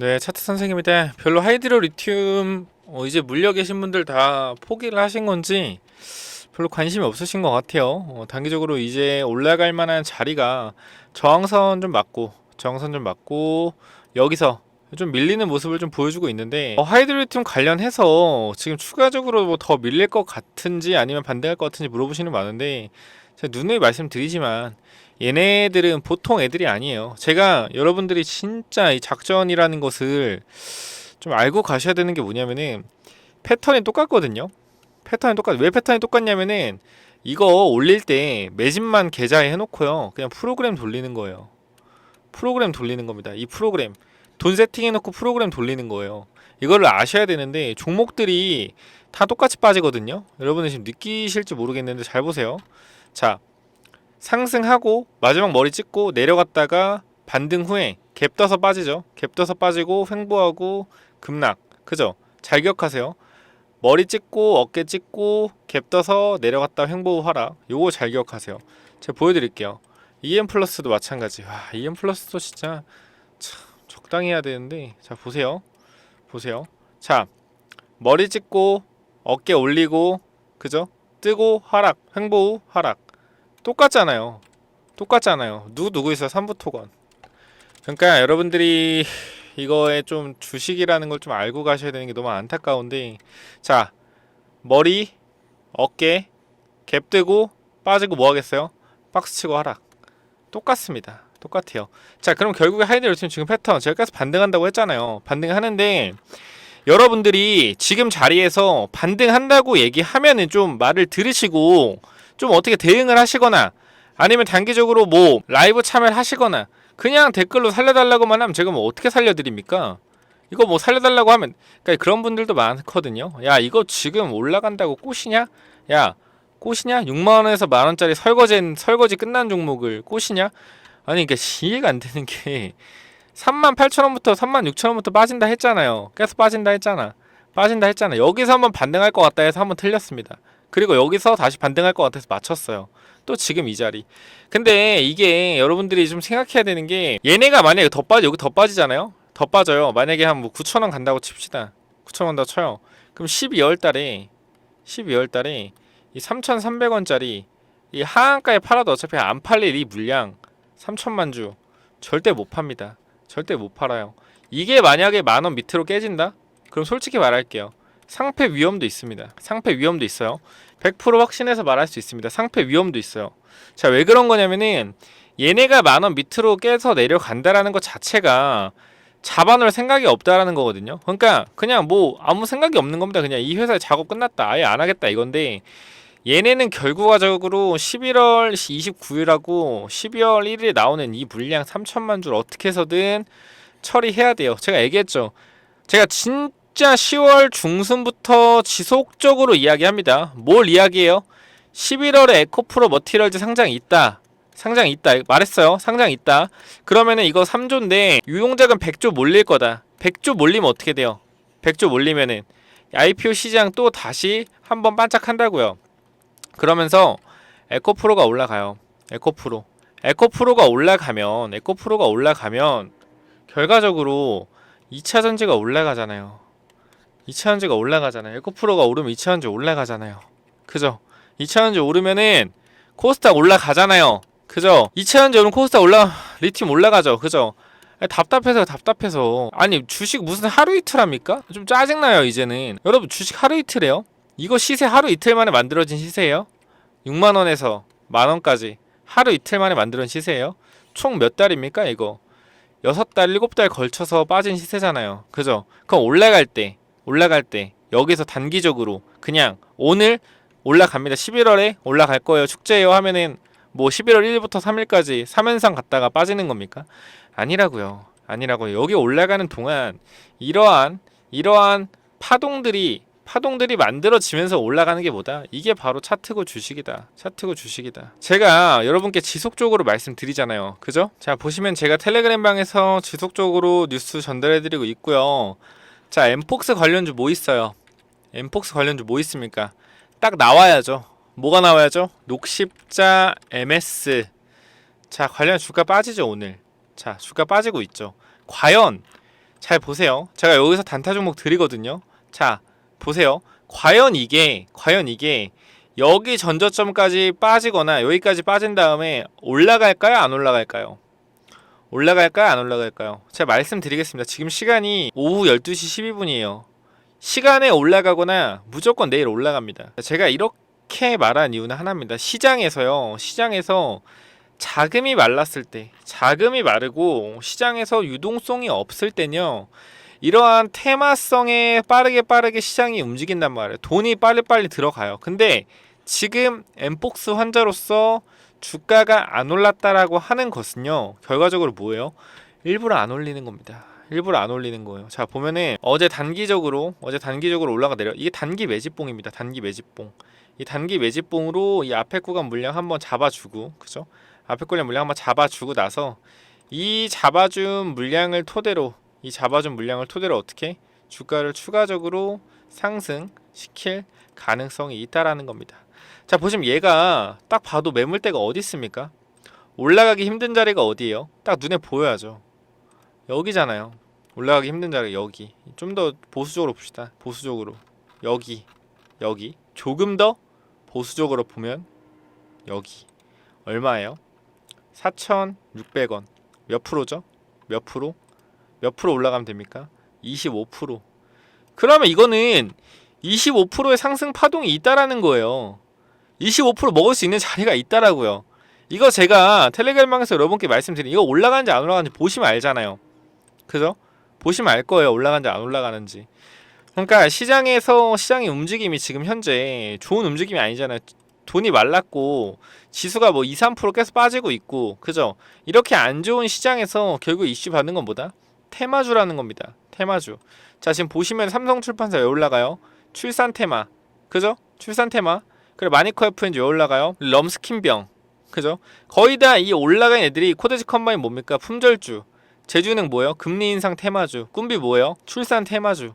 네, 차트 선생님인데 별로 하이드로 리튬 어, 이제 물려 계신 분들 다 포기를 하신 건지 별로 관심이 없으신 것 같아요. 어, 단기적으로 이제 올라갈 만한 자리가 저항선 좀 맞고 저항선 좀 맞고 여기서 좀 밀리는 모습을 좀 보여주고 있는데 어, 하이드로 리튬 관련해서 지금 추가적으로 뭐 더 밀릴 것 같은지 아니면 반대할 것 같은지 물어보시는 분 많은데 제가 누누이 말씀드리지만 얘네들은 보통 애들이 아니에요. 제가 여러분들이 진짜 이 작전이라는 것을 좀 알고 가셔야 되는 게 뭐냐면은 패턴이 똑같거든요. 패턴이 똑같. 왜 패턴이 똑같냐면은 이거 올릴 때 매집만 계좌에 해놓고요. 그냥 프로그램 돌리는 거예요. 프로그램 돌리는 겁니다. 이 프로그램 돈 세팅해놓고 프로그램 돌리는 거예요. 이거를 아셔야 되는데 종목들이 다 똑같이 빠지거든요. 여러분은 지금 느끼실지 모르겠는데 잘 보세요. 자, 상승하고 마지막 머리 찍고 내려갔다가 반등 후에 갭 떠서 빠지죠. 갭 떠서 빠지고 횡보하고 급락. 그죠? 잘 기억하세요. 머리 찍고 어깨 찍고 갭 떠서 내려갔다 횡보 후 하락. 요거 잘 기억하세요. 제가 보여드릴게요. EM 플러스도 마찬가지. 와, EM 플러스도 진짜 참 적당히 해야 되는데. 자, 보세요. 보세요. 자, 머리 찍고 어깨 올리고 그죠? 뜨고 하락. 횡보 후 하락. 똑같잖아요. 똑같잖아요. 누구 누구 있어요? 삼부토건. 그러니까 여러분들이 이거에 좀 주식이라는 걸 좀 알고 가셔야 되는 게 너무 안타까운데 자 머리 어깨 갭 뜨고 빠지고 뭐 하겠어요? 박스 치고 하락 똑같습니다. 똑같아요. 자 그럼 결국에 하이드 루틴 지금 패턴 제가 계속 반등한다고 했잖아요. 반등하는데 여러분들이 지금 자리에서 반등한다고 얘기하면은 좀 말을 들으시고 좀 어떻게 대응을 하시거나 아니면 단기적으로 뭐 라이브 참여를 하시거나 그냥 댓글로 살려달라고만 하면 제가 뭐 어떻게 살려드립니까? 이거 뭐 살려달라고 하면 그러니까 그런 분들도 많거든요. 야 이거 지금 올라간다고 꽃이냐? 야 꽃이냐? 6만 원에서 만 원짜리 설거지 설거지 끝난 종목을 꽃이냐? 아니 그러니까 이해가 안 되는 게 3만 8천 원부터 3만 6천 원부터 빠진다 했잖아요. 계속 빠진다 했잖아. 빠진다 했잖아. 여기서 한번 반등할 것 같다 해서 한번 틀렸습니다. 그리고 여기서 다시 반등할 것 같아서 맞췄어요. 또 지금 이 자리. 근데 이게 여러분들이 좀 생각해야 되는 게 얘네가 만약에 더 빠져 여기 더 빠지잖아요. 더 빠져요. 만약에 한 뭐 9천 원 간다고 칩시다. 9천 원더 쳐요. 그럼 12월 달에 12월 달에 이 3,300원짜리 이 하한가에 팔아도 어차피 안 팔릴 이 물량 3천만 주 절대 못 팝니다. 절대 못 팔아요. 이게 만약에 만 원 밑으로 깨진다? 그럼 솔직히 말할게요. 상패 위험도 있습니다. 상패 위험도 있어요. 100% 확신해서 말할 수 있습니다. 상패 위험도 있어요. 자, 왜 그런 거냐면은 얘네가 만 원 밑으로 깨서 내려간다라는 것 자체가 잡아놓을 생각이 없다라는 거거든요. 그러니까 그냥 뭐 아무 생각이 없는 겁니다. 그냥 이 회사의 작업 끝났다. 아예 안 하겠다 이건데 얘네는 결과적으로 11월 29일하고 12월 1일에 나오는 이 물량 3천만 줄 어떻게 해서든 처리해야 돼요. 제가 얘기했죠. 제가 진 짜 10월 중순부터 지속적으로 이야기합니다. 뭘 이야기해요? 11월에 에코프로 머티리얼즈 상장이 있다. 상장 있다. 말했어요. 상장 있다. 그러면은 이거 3조인데 유용자금 100조 몰릴 거다. 100조 몰리면 어떻게 돼요? 100조 몰리면은 IPO 시장 또 다시 한번 반짝한다고요. 그러면서 에코프로가 올라가요. 에코프로. 에코프로가 올라가면 에코프로가 올라가면 결과적으로 2차 전지가 올라가잖아요. 2차 전지가 올라가잖아요. 에코프로가 오르면 2차 전지 올라가잖아요. 그죠? 2차 전지 오르면은 코스닥 올라가잖아요. 그죠? 2차 전지 오르면 코스닥 올라 리튬 올라가죠. 그죠? 답답해서 답답해서 아니 주식 무슨 하루 이틀 합니까? 좀 짜증나요 이제는 여러분 주식 하루 이틀해요? 이거 시세 하루 이틀 만에 만들어진 시세예요? 6만 원에서 만 원까지 하루 이틀 만에 만들어진 시세예요? 총 몇 달입니까 이거? 여섯 달, 일곱 달 걸쳐서 빠진 시세잖아요. 그죠? 그럼 올라갈 때, 올라갈 때 여기서 단기적으로 그냥 오늘 올라갑니다. 11월에 올라갈 거예요. 축제예요 하면은 뭐 11월 1일부터 3일까지 3연상 갔다가 빠지는 겁니까? 아니라고요. 아니라고요. 여기 올라가는 동안 이러한 이러한 파동들이 파동들이 만들어지면서 올라가는 게 뭐다? 이게 바로 차트고 주식이다. 차트고 주식이다. 제가 여러분께 지속적으로 말씀드리잖아요. 그죠? 자, 보시면 제가 텔레그램 방에서 지속적으로 뉴스 전달해드리고 있고요. 자, 엠폭스 관련주 뭐 있어요? 엠폭스 관련주 뭐 있습니까? 딱 나와야죠. 뭐가 나와야죠? 녹십자 MS. 자, 관련 주가 빠지죠, 오늘. 자, 주가 빠지고 있죠. 과연 잘 보세요. 제가 여기서 단타 종목 드리거든요. 자, 보세요. 과연 이게 과연 이게 여기 전저점까지 빠지거나 여기까지 빠진 다음에 올라갈까요? 안 올라갈까요? 올라갈까요? 안 올라갈까요? 제가 말씀드리겠습니다. 지금 시간이 오후 12시 12분이에요. 시간에 올라가거나 무조건 내일 올라갑니다. 제가 이렇게 말한 이유는 하나입니다. 시장에서요. 시장에서 자금이 말랐을 때, 자금이 마르고 시장에서 유동성이 없을 때는요. 이러한 테마성에 빠르게 빠르게 시장이 움직인단 말이에요. 돈이 빨리빨리 들어가요. 근데 지금 엠폭스 환자로서 주가가 안 올랐다라고 하는 것은요. 결과적으로 뭐예요? 일부러 안 올리는 겁니다. 일부러 안 올리는 거예요. 자 보면은 어제 단기적으로 어제 단기적으로 올라가 내려 이게 단기 매집봉입니다. 단기 매집봉. 이 단기 매집봉으로 이 앞에 구간 물량 한번 잡아주고 그죠? 앞에 구간 물량 한번 잡아주고 나서 이 잡아준 물량을 토대로 이 잡아준 물량을 토대로 어떻게 주가를 추가적으로 상승시킬 가능성이 있다라는 겁니다. 자 보시면 얘가 딱 봐도 매물대가 어디 있습니까? 올라가기 힘든 자리가 어디예요? 딱 눈에 보여야죠. 여기잖아요. 올라가기 힘든 자리 여기. 좀 더 보수적으로 봅시다. 보수적으로 여기 여기 조금 더 보수적으로 보면 여기 얼마예요? 4,600원 몇 프로죠? 몇 프로? 몇 프로 올라가면 됩니까? 25%. 그러면 이거는 25%의 상승 파동이 있다라는 거예요. 25% 먹을 수 있는 자리가 있다라고요. 이거 제가 텔레그램방에서 여러분께 말씀드린 이거 올라가는지 안 올라가는지 보시면 알잖아요. 그죠? 보시면 알 거예요. 올라가는지 안 올라가는지. 그러니까 시장에서 시장의 움직임이 지금 현재 좋은 움직임이 아니잖아요. 돈이 말랐고 지수가 뭐 2, 3% 계속 빠지고 있고 그죠? 이렇게 안 좋은 시장에서 결국 이슈 받는 건 뭐다? 테마주라는 겁니다. 테마주. 자 지금 보시면 삼성출판사 왜 올라가요? 출산 테마. 그죠? 출산 테마. 그리고 마니커 FNG 왜 올라가요? 럼스킨병. 그죠? 거의 다 이 올라간 애들이 코데지 컴바인 뭡니까? 품절주. 제주는 뭐예요? 금리 인상 테마주. 꿈비 뭐예요? 출산 테마주.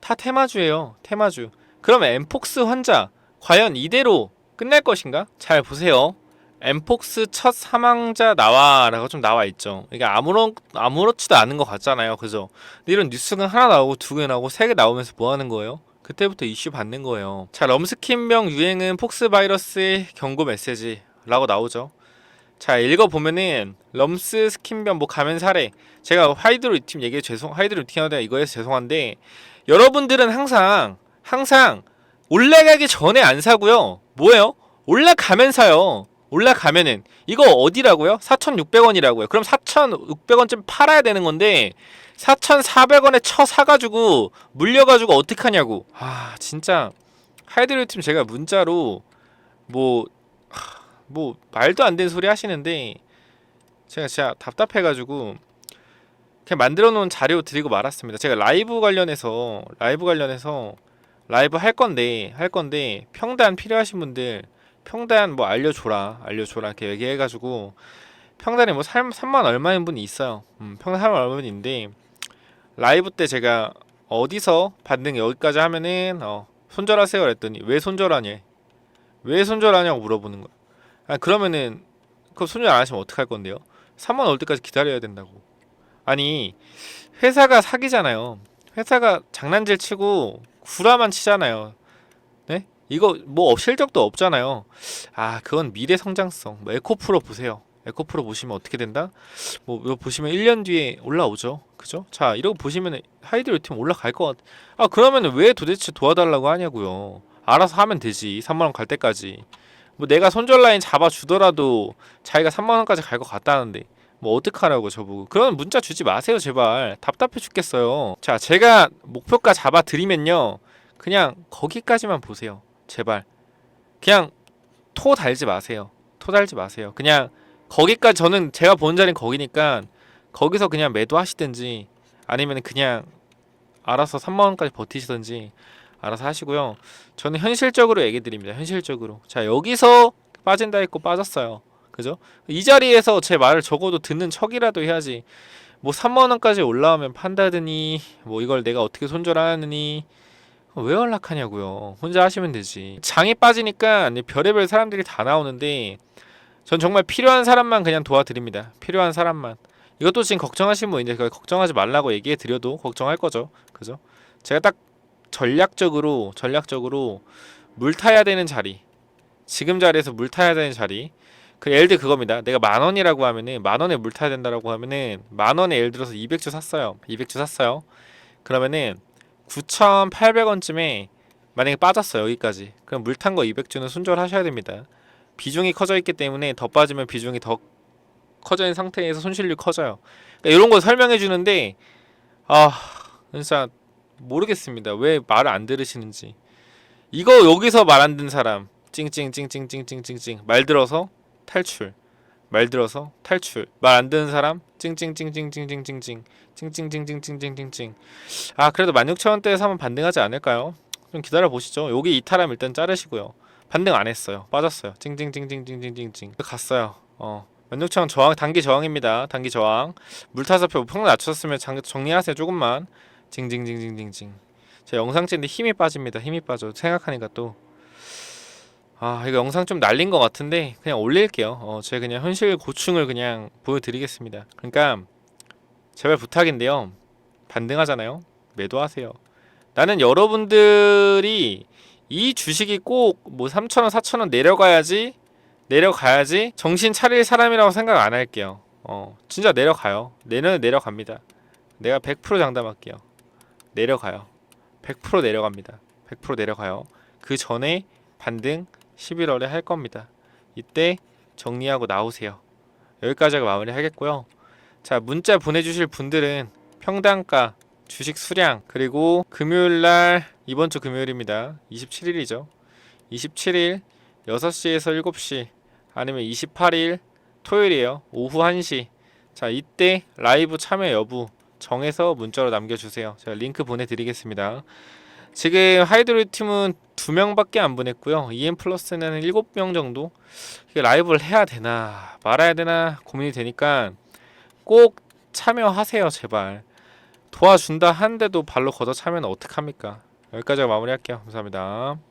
다 테마주예요. 테마주. 그러면 엠폭스 환자 과연 이대로 끝날 것인가? 잘 보세요. 엠폭스 첫 사망자 나와라고 좀 나와 있죠. 이게 아무런 아무렇지도 않은 것 같잖아요. 그죠? 이런 뉴스가 하나 나오고 두 개 나오고 세 개 나오면서 뭐 하는 거예요? 그때부터 이슈 받는 거예요. 자, 럼스킨병 유행은 폭스 바이러스의 경고 메시지라고 나오죠. 자, 읽어 보면은 럼스 스킨병 뭐 감염 사례. 제가 하이드로 팀 얘기해 죄송 하이드로 팀 하다 이거에서 죄송한데 여러분들은 항상 항상 올라가기 전에 안 사고요. 뭐예요? 올라가면 사요. 올라가면은 이거 어디라고요? 4,600원이라고요. 그럼 4,600원쯤 팔아야 되는 건데 4,400원에 쳐 사가지고 물려가지고 어떡하냐고. 아 진짜 하이드로 팀 제가 문자로 뭐 하, 뭐 말도 안 되는 소리 하시는데 제가 진짜 답답해가지고 그냥 만들어 놓은 자료 드리고 말았습니다. 제가 라이브 관련해서 라이브 관련해서 라이브 할 건데 할 건데 평단 필요하신 분들 평단 뭐 알려줘라 알려줘라 이렇게 얘기해가지고 평단에 뭐 3, 3만 얼마인 분이 있어요. 음, 평단 3만 얼마인 분인데 라이브 때 제가 어디서 받는 여기까지 하면은 어, 손절하세요 그랬더니 왜 손절하냐 왜 손절하냐고 물어보는 거야. 아, 그러면은 그럼 손절 안 하시면 어떡할 건데요? 3만 올 때까지 기다려야 된다고. 아니 회사가 사기잖아요. 회사가 장난질 치고 구라만 치잖아요. 네? 이거 뭐 실적도 없잖아요. 아 그건 미래 성장성. 뭐 에코프로 보세요. 에코프로 보시면 어떻게 된다? 뭐 이거 보시면 1년 뒤에 올라오죠. 그죠? 자 이러고 보시면 하이드로 팀 올라갈 것 같. 아 그러면 왜 도대체 도와달라고 하냐고요. 알아서 하면 되지. 3만 원 갈 때까지. 뭐 내가 손절 라인 잡아 주더라도 자기가 3만 원까지 갈 것 같다는데 뭐 어떡하라고 저보고 그런 문자 주지 마세요 제발 답답해 죽겠어요 자 제가 목표가 잡아 드리면요 그냥 거기까지만 보세요 제발. 그냥 토 달지 마세요. 토 달지 마세요. 그냥 거기까지 저는 제가 본 자리는 거기니까 거기서 그냥 매도하시든지 아니면 그냥 알아서 3만 원까지 버티시든지 알아서 하시고요. 저는 현실적으로 얘기 드립니다. 현실적으로. 자 여기서 빠진다 했고 빠졌어요. 그죠? 이 자리에서 제 말을 적어도 듣는 척이라도 해야지. 뭐 3만 원까지 올라오면 판다더니 뭐 이걸 내가 어떻게 손절하느니 왜 연락하냐고요. 혼자 하시면 되지. 장이 빠지니까 별의별 사람들이 다 나오는데 전 정말 필요한 사람만 그냥 도와드립니다. 필요한 사람만. 이것도 지금 걱정하시는 분 이제 그걸 걱정하지 말라고 얘기해 드려도 걱정할 거죠. 그죠? 제가 딱 전략적으로 전략적으로 물 타야 되는 자리 지금 자리에서 물 타야 되는 자리 그 예를 들어 그겁니다. 내가 만 원이라고 하면은 만 원에 물 타야 된다라고 하면은 만 원에 예를 들어서 200주 샀어요. 200주 샀어요. 그러면은 9,800원쯤에 만약에 빠졌어 여기까지. 그럼 물 탄 거 200주는 순절하셔야 됩니다. 비중이 커져 있기 때문에 더 빠지면 비중이 더 커져 있는 상태에서 손실률 커져요. 그러니까 이런 거 설명해 주는데 아 진짜 모르겠습니다. 왜 말을 안 들으시는지. 이거 여기서 말 안 듣는 사람 찡찡찡찡찡찡찡찡 말 들어서 탈출 말 들어서 탈출 말 안 듣는 사람 찡찡찡찡찡찡찡찡 찡찡찡찡찡찡찡 아 그래도 16,000원대에서 한번 반등하지 않을까요? 좀 기다려 보시죠. 여기 이탈하면 일단 자르시고요. 반등 안 했어요. 빠졌어요. 찡찡찡찡찡찡찡찡 갔어요. 어 16,000원 저항 단기 저항입니다. 단기 저항 물타사표 평균 낮췄으면 장, 정리하세요. 조금만 징징징징징징 제 영상 찍는데 힘이 빠집니다. 힘이 빠져. 생각하니까 또 아 이거 영상 좀 날린 것 같은데 그냥 올릴게요. 어 제가 그냥 현실 고충을 그냥 보여드리겠습니다. 그러니까 제발 부탁인데요. 반등하잖아요. 매도하세요. 나는 여러분들이 이 주식이 꼭 뭐 3,000원, 4,000원 내려가야지 내려가야지 정신 차릴 사람이라고 생각 안 할게요. 어 진짜 내려가요. 내년 내려갑니다. 내가 100% 장담할게요. 내려가요. 100% 내려갑니다. 100% 내려가요. 그 전에 반등 11월에 할 겁니다. 이때 정리하고 나오세요. 여기까지 가 마무리 하겠고요. 자, 문자 보내주실 분들은 평단가, 주식 수량, 그리고 금요일 날, 이번 주 금요일입니다. 27일이죠. 27일 6시에서 7시, 아니면 28일 토요일이에요. 오후 1시. 자, 이때 라이브 참여 여부 정해서 문자로 남겨주세요. 제가 링크 보내드리겠습니다. 지금 하이드로 팀은 두 명밖에 안 보냈고요. EM 플러스는 일곱 명 정도. 라이브를 해야 되나 말아야 되나 고민이 되니까 꼭 참여하세요, 제발. 도와준다 하는데도 발로 걷어 차면 어떡합니까? 여기까지 마무리할게요. 감사합니다.